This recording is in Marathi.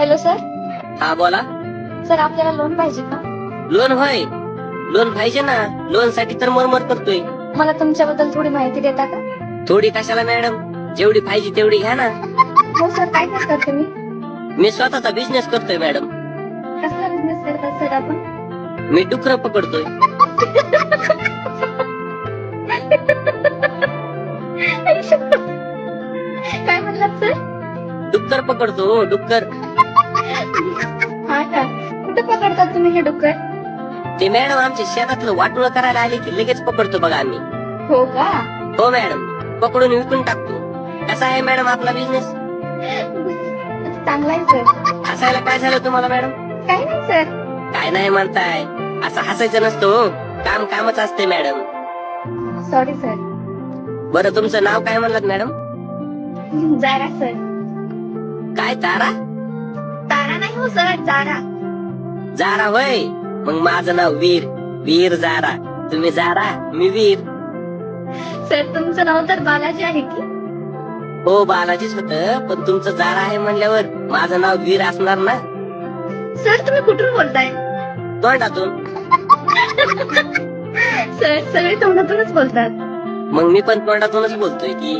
Hello sir? हा बोला. सर आपल्याला लोन पाहिजे का? लोन होय. लोन पाहिजे ना. लोनसाठी तर मरमर करतोय. मला तुमच्याबद्दल थोडी माहिती देता का? थोडी कशाला मॅडम जेवढी पाहिजे तेवढी घ्या ना. हो सर काय करता तुम्ही मी स्वतःचा बिझनेस करतोय मॅडम कसला बिझनेस करतात सर आपण? मी डुकर पकडतोय. काय म्हणलात सर? डुक्कर पकडतो हो, डुक्कर. हा का कुठे पकडतात तुम्ही हे डुक्कर? ते मॅडम आमच्या शेतातलं वाटोळ करायला आले की लगेच पकडतो बघा आम्ही. हो का? हो मॅडम. पकडून विकून टाकतो. कसा आहे मॅडम आपला बिझनेस चांगला आहे सर हसायला काय झालं तुम्हाला मॅडम? काय नाही सर काय नाही म्हणताय. असं हसायचं नसतं हो. काम कामच असते मॅडम. सॉरी सर बरं तुमचं नाव काय म्हणलात मॅडम? जारा सर काय तारा? नाही हो सर जारा. जारा होय. मग माझं नाव वीर. वीर जारा. तुम्ही जारा मी वीर. सर तुमचं नाव तर बालाजी आहे की? हो बालाजीच होत पण तुमचं जारा आहे म्हणल्यावर माझं नाव वीर असणार ना? सर तुम्ही कुठून बोलताय? तोंडातून. सर सगळे तोंडातूनच बोलतात. मग मी पण तोंडातूनच बोलतोय की.